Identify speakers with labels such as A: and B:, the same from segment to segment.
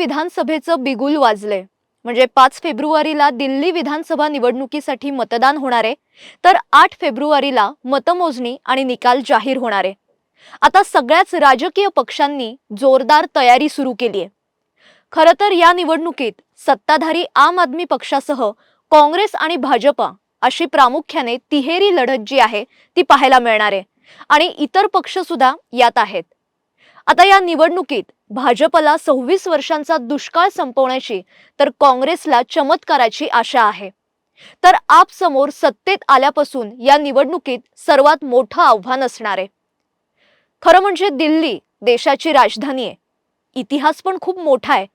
A: विधानसभेचं बिगुल वाजले. म्हणजे पाच फेब्रुवारीला दिल्ली विधानसभा निवडणुकीसाठी मतदान होणार आहे तर आठ फेब्रुवारीला मतमोजणी आणि निकाल जाहीर होणार. आहे आता सगळ्याच राजकीय पक्षांनी जोरदार तयारी सुरू केली आहे खरं तर या निवडणुकीत सत्ताधारी आम आदमी पक्षासह काँग्रेस आणि भाजपा अशी प्रामुख्याने तिहेरी लढत जी आहे ती पाहायला मिळणार. आहे आणि इतर पक्ष सुद्धा यात आहेत. आता या निवडणुकीत भाजपला सव्वीस वर्षांचा दुष्काळ संपवण्याची तर काँग्रेसला चमत्काराची आशा आहे. तर आप समोर सत्तेत आल्यापासून या निवडणुकीत सर्वात मोठं आव्हान असणार आहे. खरं म्हणजे दिल्ली देशाची राजधानी आहे. इतिहास पण खूप मोठा आहे.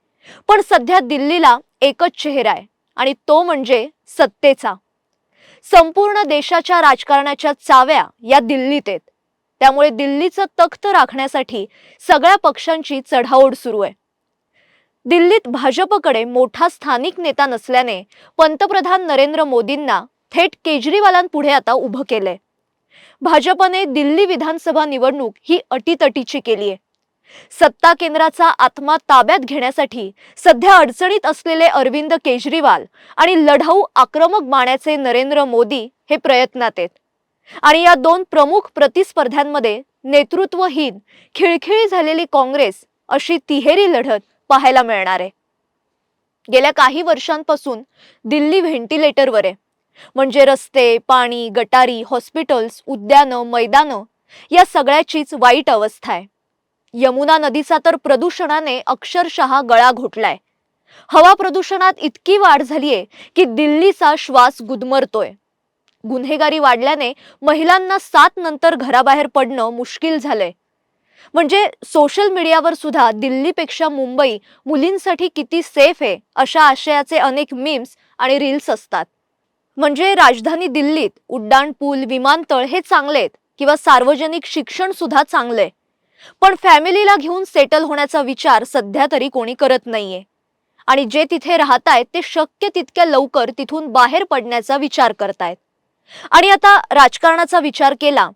A: पण सध्या दिल्लीला एकच चेहरा आहे आणि तो म्हणजे सत्तेचा. संपूर्ण देशाच्या राजकारणाच्या चाव्या या दिल्लीत आहेत. त्यामुळे दिल्लीचं तख्त राखण्यासाठी सगळ्या पक्षांची चढाओढ सुरू आहे. दिल्लीत भाजपकडे मोठा स्थानिक नेता नसल्याने पंतप्रधान नरेंद्र मोदींना थेट केजरीवालांपुढे आता उभं केलंय. भाजपने दिल्ली विधानसभा निवडणूक ही अटीतटीची केली आहे. सत्ता केंद्राचा आत्मा ताब्यात घेण्यासाठी सध्या अडचणीत असलेले अरविंद केजरीवाल आणि लढाऊ आक्रमक बाण्याचे नरेंद्र मोदी हे प्रयत्नात आहेत. आणि या दोन प्रमुख प्रतिस्पर्ध्यांमध्ये नेतृत्वहीन खिळखिळी झालेली काँग्रेस अशी तिहेरी लढत पाहायला मिळणार. आहे गेल्या काही वर्षांपासून दिल्ली व्हेंटिलेटरवर आहे म्हणजे रस्ते पाणी गटारी हॉस्पिटल्स उद्यानं मैदानं या सगळ्याचीच वाईट अवस्था आहे. यमुना नदीचा तर प्रदूषणाने अक्षरशः गळा घोटलाय. हवा प्रदूषणात इतकी वाढ झालीये की दिल्लीचा श्वास गुदमरतोय. गुन्हेगारी वाढल्याने महिलांना सात नंतर घराबाहेर पडणं मुश्किल झालंय. म्हणजे सोशल मीडियावर सुद्धा दिल्लीपेक्षा मुंबई मुलींसाठी किती सेफ आहे अशा आशयाचे अनेक मीम्स आणि रील्स असतात. म्हणजे राजधानी दिल्लीत उड्डाण पूल विमानतळ हे चांगले आहेत किंवा सार्वजनिक शिक्षण सुद्धा चांगलंय पण फॅमिलीला घेऊन सेटल होण्याचा विचार सध्या तरी कोणी करत नाहीये. आणि जे तिथे राहतायत ते शक्य तितक्या लवकर तिथून बाहेर पडण्याचा विचार करतायत. आणि आता राजकारणाचा विचार केला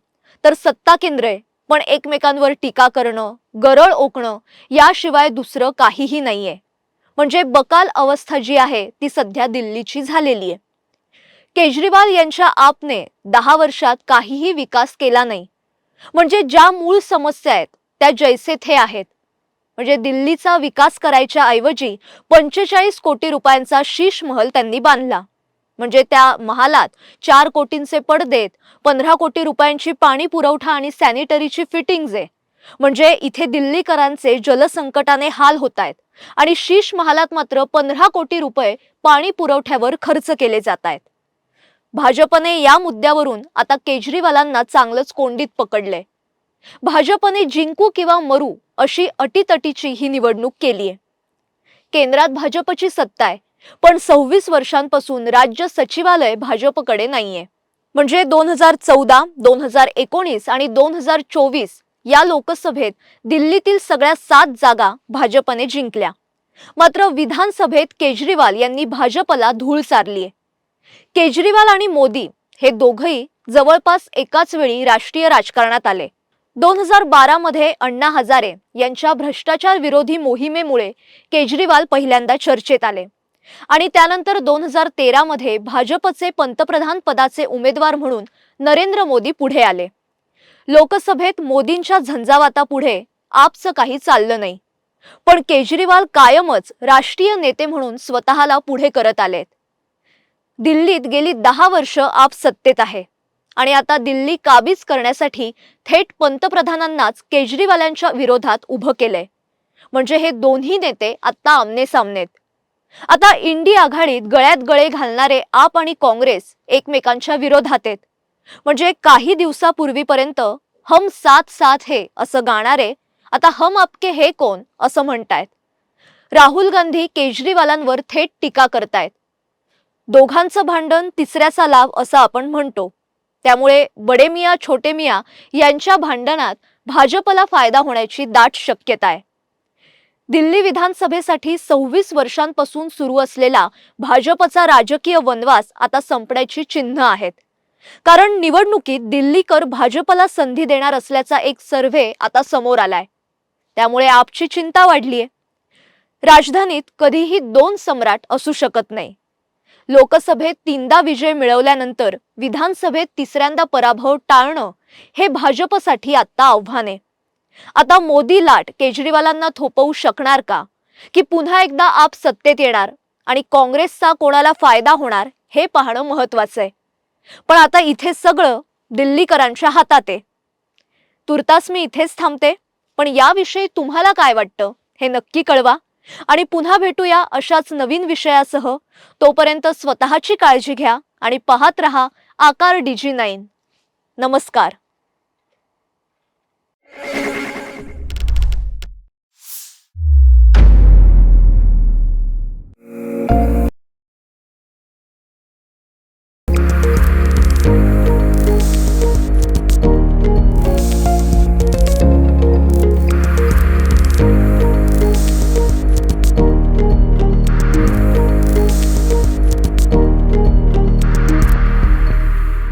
A: तर सत्ता केंद्रे पण एकमेकांवर टीका करणं गरळ ओकणं याशिवाय दुसरं काहीही नाहीये. म्हणजे बकाल अवस्था जी आहे ती सध्या दिल्लीची झालेली आहे केजरीवाल यांच्या आपने दहा वर्षात काहीही विकास केला नाही. म्हणजे ज्या मूळ समस्या आहेत त्या जैसे थे आहेत. म्हणजे दिल्लीचा विकास करायच्या ऐवजी पंचेचाळीस कोटी रुपयांचा शीश महल त्यांनी बांधला. म्हणजे त्या महालात चार कोटींचे पडदेत पंधरा कोटी रुपयांची पाणी पुरवठा आणि सॅनिटरीची फिटिंग्ज आहे. म्हणजे इथे दिल्लीकरांचे जलसंकटाने हाल होत आहेत. आणि शीश महालात मात्र पंधरा कोटी रुपये पाणी पुरवठ्यावर खर्च केले जात आहेत. भाजपने या मुद्द्यावरून आता केजरीवालांना चांगलंच कोंडीत पकडले भाजपने जिंकू किंवा मरू अशी अटीतटीची ही निवडणूक केली आहे केंद्रात भाजपची सत्ता आहे. पण सव्वीस वर्षांपासून राज्य सचिवालय भाजपकडे नाहीये. म्हणजे दोन हजार चौदा दोन हजार एकोणीस आणि दोन हजार चोवीस या लोकसभेत दिल्लीतील सगळ्या सात जागा भाजपने जिंकल्या. मात्र विधानसभेत केजरीवाल यांनी भाजपला धूळ चारली केजरीवाल आणि मोदी हे दोघही जवळपास एकाच वेळी राष्ट्रीय राजकारणात आले. दोन हजार बारा मध्ये अण्णा हजारे यांच्या भ्रष्टाचार विरोधी मोहिमेमुळे केजरीवाल पहिल्यांदा चर्चेत आले. आणि त्यानंतर दोन हजार तेरा मध्ये भाजपचे पंतप्रधान पदाचे उमेदवार म्हणून नरेंद्र मोदी पुढे आले. लोकसभेत मोदींच्या झंझावातापुढे आपचं काही चाललं नाही. पण केजरीवाल कायमच राष्ट्रीय नेते म्हणून स्वतःला पुढे करत आलेत. दिल्लीत गेली दहा वर्ष आप सत्तेत आहे. आणि आता दिल्ली काबीज करण्यासाठी थेट पंतप्रधानांनाच केजरीवालांच्या विरोधात उभं केलंय. म्हणजे हे दोन्ही नेते आता आमने सामनेत आता इंडी आघाडीत गळ्यात गळे घालणारे आप आणि काँग्रेस एकमेकांच्या विरोधात आहेत. म्हणजे काही दिवसापूर्वीपर्यंत हम साथ साथ हे असं गाणारे आता हम आपके हे कोण असं म्हणतायत. राहुल गांधी केजरीवालांवर थेट टीका करतायत. दोघांचं भांडण तिसऱ्याचा लाभ असं आपण म्हणतो. त्यामुळे बडे मिया छोटे मिया यांच्या भांडणात भाजपला फायदा होण्याची दाट शक्यता आहे दिल्ली विधानसभेसाठी सव्वीस वर्षांपासून सुरू असलेला भाजपचा राजकीय वनवास आता संपण्याची चिन्ह आहेत. कारण निवडणुकीत दिल्लीकर भाजपला संधी देणार असल्याचा एक सर्व्हे आता समोर आलाय. त्यामुळे आपची चिंता वाढलीय. राजधानीत कधीही दोन सम्राट असू शकत नाही. लोकसभेत तीनदा विजय मिळवल्यानंतर विधानसभेत तिसऱ्यांदा पराभव टाळणं हे भाजपसाठी आत्ता आव्हान आहे. आता मोदी लाट केजरीवालांना थोपवू शकणार का? की पुन्हा एकदा आप सत्तेत येणार आणि काँग्रेसचा कोणाला फायदा होणार हे पाहणं महत्वाचं आहे पण आता इथे सगळं दिल्लीकरांच्या हातात. आहे तुर्तास मी इथेच थांबते पण याविषयी तुम्हाला काय वाटतं हे नक्की कळवा आणि पुन्हा भेटूया अशाच नवीन विषयासह. तोपर्यंत स्वतःची काळजी घ्या आणि पाहत रहा आकार डीजी नाईन. नमस्कार.